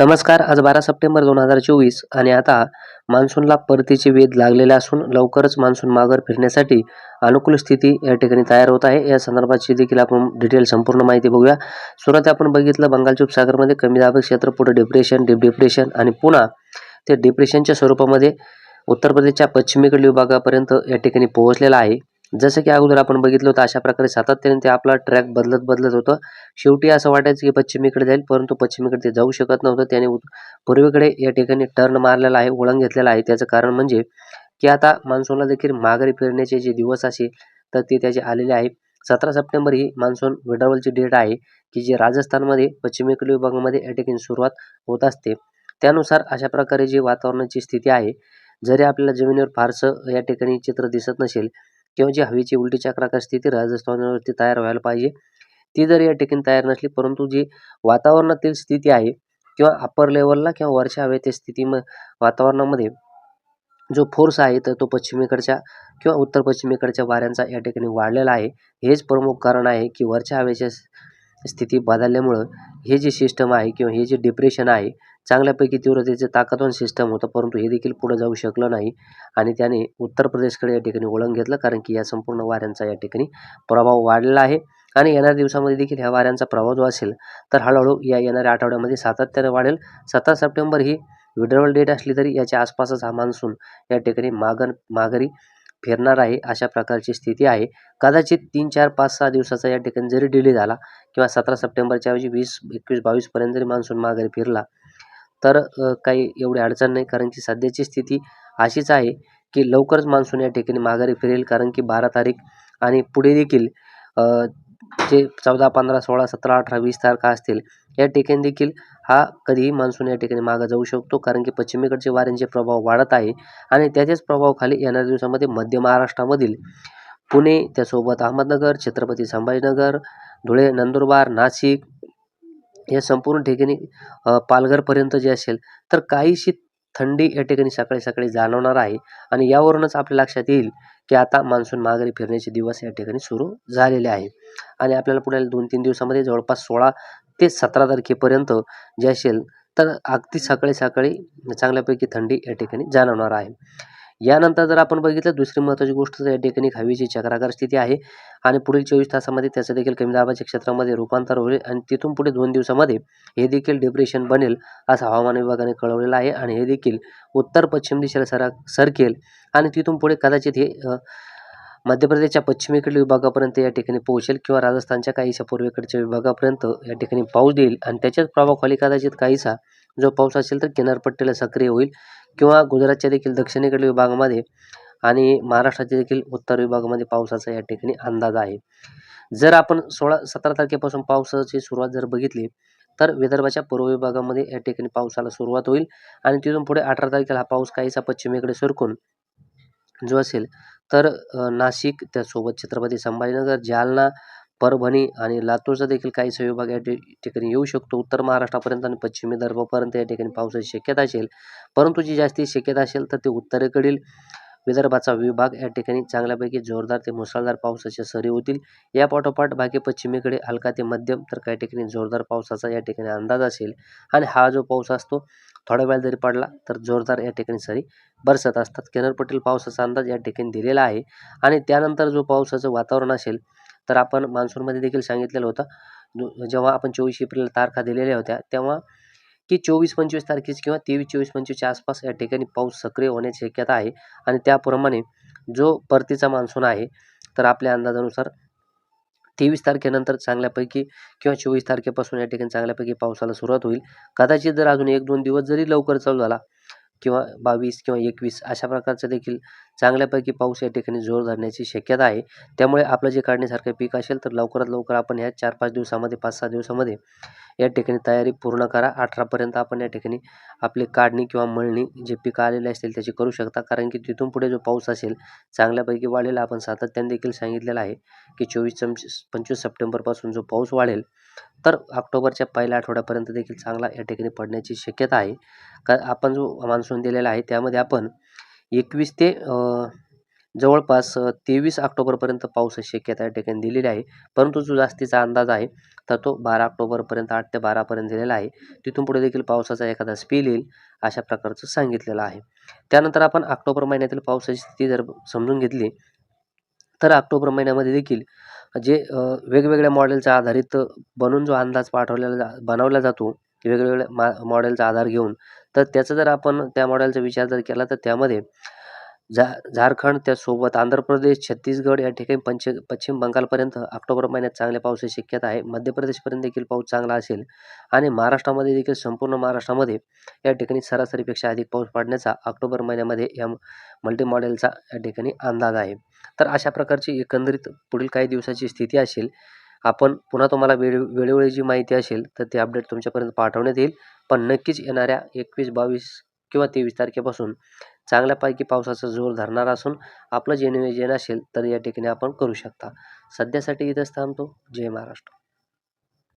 नमस्कार आज बारा सप्टेंबर दोन हजार चोवीस आणि आता मान्सूनला परतीचे वेध लागलेले असून लवकरच मान्सून माघार फिरण्यासाठी अनुकूल स्थिती या ठिकाणी तयार होत आहे. या संदर्भाची देखील आपण डिटेल संपूर्ण माहिती बघूया. सुरुवात आपण बघितलं बंगालच्या उपसागरमध्ये कमी दाब क्षेत्र पुढे डिप्रेशन डीप डिप्रेशन आणि पुन्हा ते डिप्रेशनच्या स्वरूपामध्ये उत्तर प्रदेशच्या पश्चिमेकडील विभागापर्यंत या ठिकाणी पोहोचलेला आहे. जसं की अगोदर आपण बघितलं होतं अशा प्रकारे सातत्याने ते आपला ट्रॅक बदलत बदलत होतं. शेवटी असं वाटायचं की पश्चिमेकडे जाईल परंतु पश्चिमेकडे ते जाऊ शकत नव्हतं. त्याने पूर्वेकडे या ठिकाणी टर्न मारलेला आहे वळण घेतलेला आहे. त्याचं कारण म्हणजे की आता मान्सूनला देखील माघारी फिरण्याचे जे दिवस असेल तर ते त्याचे आलेले आहे. सतरा सप्टेंबर ही मान्सून विड्रॉवलची डेट आहे की जी राजस्थानमध्ये पश्चिमेकडील विभागामध्ये या ठिकाणी सुरुवात होत असते. त्यानुसार अशा प्रकारे जी वातावरणाची स्थिती आहे जरी आपल्याला जमिनीवर फारसं या ठिकाणी चित्र दिसत नसेल किंवा जी हवेची उलटी चक्राकार स्थिती राजस्थानावरती तयार व्हायला पाहिजे. ती जर या ठिकाणी तयार नसली परंतु जी वातावरणातील स्थिती आहे किंवा अप्पर लेवलला किंवा वर्षा हवेच्या स्थिती म वातावरणामध्ये जो फोर्स आहे तर तो पश्चिमेकडच्या किंवा उत्तर पश्चिमेकडच्या वाऱ्यांचा या ठिकाणी वाढलेला आहे. हेच प्रमुख कारण आहे की वरच्या हवेच्या स्थिती बदलल्यामुळं हे जे सिस्टम आहे किंवा हे जे डिप्रेशन आहे चांगल्यापैकी तीव्रतेचे ताकदवान सिस्टम होतं परंतु हे देखील पुढं जाऊ शकलं नाही. आणि त्याने उत्तर प्रदेशकडे या ठिकाणी वळण घेतलं कारण की या संपूर्ण वाऱ्यांचा या ठिकाणी प्रभाव वाढलेला आहे. आणि येणाऱ्या दिवसामध्ये देखील ह्या वाऱ्यांचा प्रभाव जो असेल तर हळूहळू या येणाऱ्या आठवड्यामध्ये सातत्याने वाढेल. सतरा सप्टेंबर ही विड्रॉवल डेट असली तरी याच्या आसपासच हा मान्सून या ठिकाणी मागण माघारी फिरणार आहे अशा प्रकारची स्थिती आहे. कदाचित तीन चार पाच सहा दिवसाचा या ठिकाणी जरी डिले झाला किंवा सतरा सप्टेंबरच्या ऐवजी वीस एकवीस बावीसपर्यंत जरी मान्सून माघारी फिरला तर काही एवढी अडचण नाही. कारण की सध्याची स्थिती अशीच आहे की लवकरच मान्सून या ठिकाणी माघारी फिरेल. कारण की बारा तारीख आणि पुढे देखील जे चौदा पंधरा सोळा सतरा अठरा वीस तारखा असतील या ठिकाणी देखील हा कधीही मान्सून या ठिकाणी मागं जाऊ शकतो. कारण की पश्चिमेकडचे वाऱ्यांचे प्रभाव वाढत आहे आणि त्याचेच प्रभावाखाली येणाऱ्या दिवसामध्ये मध्य महाराष्ट्रामधील पुणे त्यासोबत अहमदनगर छत्रपती संभाजीनगर धुळे नंदुरबार नाशिक या संपूर्ण ठिकाणी पालघरपर्यंत जे असेल तर काहीशी थंडी या ठिकाणी सकाळी सकाळी जाणवणार आहे. आणि यावरूनच आपल्या लक्षात येईल की आता मान्सून माघारी फिरण्याचे दिवस या ठिकाणी सुरू झालेले आहे. आणि आपल्याला पुढील दोन तीन दिवसामध्ये जवळपास सोळा ते सतरा तारखेपर्यंत जे असेल तर अगदी सकाळी सकाळी चांगल्यापैकी थंडी या ठिकाणी जाणवणार आहे. यानंतर जर आपण बघितलं दुसरी महत्त्वाची गोष्ट तर या ठिकाणी हवेची चक्राकार स्थिती आहे. आणि पुढील चोवीस तासामध्ये त्याचं देखील कमी दाबाच्या क्षेत्रामध्ये रूपांतर होईल आणि तिथून पुढे दोन दिवसामध्ये हे देखील डिप्रेशन बनेल असं हवामान विभागाने कळवलेलं आहे. आणि हे देखील उत्तर पश्चिम दिशेला सरा सरकेल आणि तिथून पुढे कदाचित हे मध्य प्रदेशच्या पश्चिमेकडील विभागापर्यंत या ठिकाणी पोहोचेल किंवा राजस्थानच्या काहीशा पूर्वेकडच्या विभागापर्यंत या ठिकाणी पाऊस देईल. आणि त्याच्याच प्रभावाखाली कदाचित काहीसा जो पाऊस असेल तर किनारपट्टीला सक्रिय होईल. किंवा गुजरातच्या देखील दक्षिणेकडील विभागामध्ये आणि महाराष्ट्राच्या देखील उत्तर विभागामध्ये पावसाचा या ठिकाणी अंदाज आहे. जर आपण सोळा सतरा तारखेपासून पावसाची सुरुवात जर बघितली तर विदर्भाच्या पूर्व विभागामध्ये या ठिकाणी पावसाला सुरुवात होईल आणि तिथून पुढे अठरा तारखेला हा पाऊस काहीसा पश्चिमेकडे सरकून जो असेल तर नाशिक त्यासोबत छत्रपती संभाजीनगर जालना परभणी आणि लातूरचा देखील काही विभाग या ठिकाणी येऊ शकतो. उत्तर महाराष्ट्रापर्यंत आणि पश्चिम विदर्भापर्यंत या ठिकाणी पावसाची शक्यता असेल. परंतु जी जास्ती शक्यता असेल तर ते उत्तरेकडील विदर्भाचा विभाग या ठिकाणी चांगल्यापैकी जोरदार ते मुसळधार पावसाच्या सरी होतील. या पाठोपाठ बाकी पश्चिमेकडे हलका ते मध्यम तर काही ठिकाणी जोरदार पावसाचा या ठिकाणी अंदाज असेल. आणि हा जो पाऊस असतो थोडा वेळ जरी पडला तर जोरदार या ठिकाणी सरी बरसत असतात. किनारपट्टील पावसाचा अंदाज या ठिकाणी दिलेला आहे. आणि त्यानंतर जो पावसाचं वातावरण असेल तर आपण मान्सूनमध्ये देखील सांगितलेलं होतं. जेव्हा आपण चोवीस एप्रिल तारखा दिलेल्या होत्या तेव्हा की चोवीस पंचवीस तारखेची किंवा तेवीस चोवीस पंचवीसच्या आसपास या ठिकाणी पाऊस सक्रिय होण्याची शक्यता आहे. आणि त्याप्रमाणे जो परतीचा मान्सून आहे तर आपल्या अंदाजानुसार तेवीस तारखेनंतर चांगल्यापैकी किंवा चोवीस तारखेपासून या ठिकाणी चांगल्यापैकी पावसाला सुरुवात होईल. कदाचित जर अजून एक दोन दिवस जरी लवकर चालू झाला किंवा बावीस किंवा एकवीस अशा प्रकारचं देखील चांगल्यापैकी पाऊस या ठिकाणी जोर धरण्याची शक्यता आहे. त्यामुळे आपलं जे काढण्यासारखं पीक असेल तर लवकरात लवकर आपण ह्या चार पाच दिवसामध्ये पाच सहा दिवसामध्ये या ठिकाणी तयारी पूर्ण करा. अठरापर्यंत आपण या ठिकाणी आपली काढणी किंवा मळणी जे पिकं आलेले असतील त्याची करू शकता. कारण की तिथून पुढे जो पाऊस असेल चांगल्यापैकी वाढेल. आपण सातत्याने देखील सांगितलेलं आहे की चोवीस पंचवीस पंचवीस सप्टेंबरपासून जो पाऊस वाढेल तर ऑक्टोबरच्या पहिल्या आठवड्यापर्यंत देखील चांगला या ठिकाणी पडण्याची शक्यता आहे. का आपण जो मान्सून दिलेला आहे त्यामध्ये आपण एकवीस ते जवळपास तेवीस ऑक्टोबरपर्यंत पावसाची शक्यता या ठिकाणी दिलेली आहे. परंतु जो जास्तीचा अंदाज आहे तर तो बारा ऑक्टोबरपर्यंत आठ ते बारापर्यंत दिलेला आहे. तिथून पुढे देखील पावसाचा एखादा स्पेल येईल अशा प्रकारचं सांगितलेलं आहे. त्यानंतर आपण ऑक्टोबर महिन्यातील पावसाची स्थिती जर समजून घेतली तर ऑक्टोबर महिन्यामध्ये देखील जे वेगवेगळ्या मॉडेलचा आधारित बनवून जो अंदाज पाठवलेला जा बनवला जातो वेगवेगळ्या मा मॉडेलचा आधार घेऊन तर त्याचा जर आपण त्या मॉडेलचा विचार जर केला तर त्यामध्ये झा झारखंड त्यासोबत आंध्र प्रदेश छत्तीसगड या ठिकाणी पंच पश्चिम बंगालपर्यंत ऑक्टोबर महिन्यात चांगल्या पावसाची शक्यता आहे. मध्य प्रदेशपर्यंत देखील पाऊस चांगला असेल आणि महाराष्ट्रामध्ये देखील संपूर्ण महाराष्ट्रामध्ये या ठिकाणी सरासरीपेक्षा अधिक पाऊस पडण्याचा ऑक्टोबर महिन्यामध्ये या मल्टी मॉडेलचा या ठिकाणी अंदाज आहे. तर अशा प्रकारची एकंदरीत पुढील काही दिवसाची स्थिती असेल आपण पुन्हा तुम्हाला वेळ वेळोवेळी जी माहिती असेल तर ते अपडेट तुमच्यापर्यंत पाठवण्यात येईल. पण नक्कीच येणाऱ्या एकवीस बावीस किंवा तेवीस तारखेपासून चांगल्यापैकी पावसाचा जोर धरणार असून आपलं जे नियोजन असेल तर या ठिकाणी आपण करू शकता. सध्यासाठी इथंच थांबतो. जय महाराष्ट्र.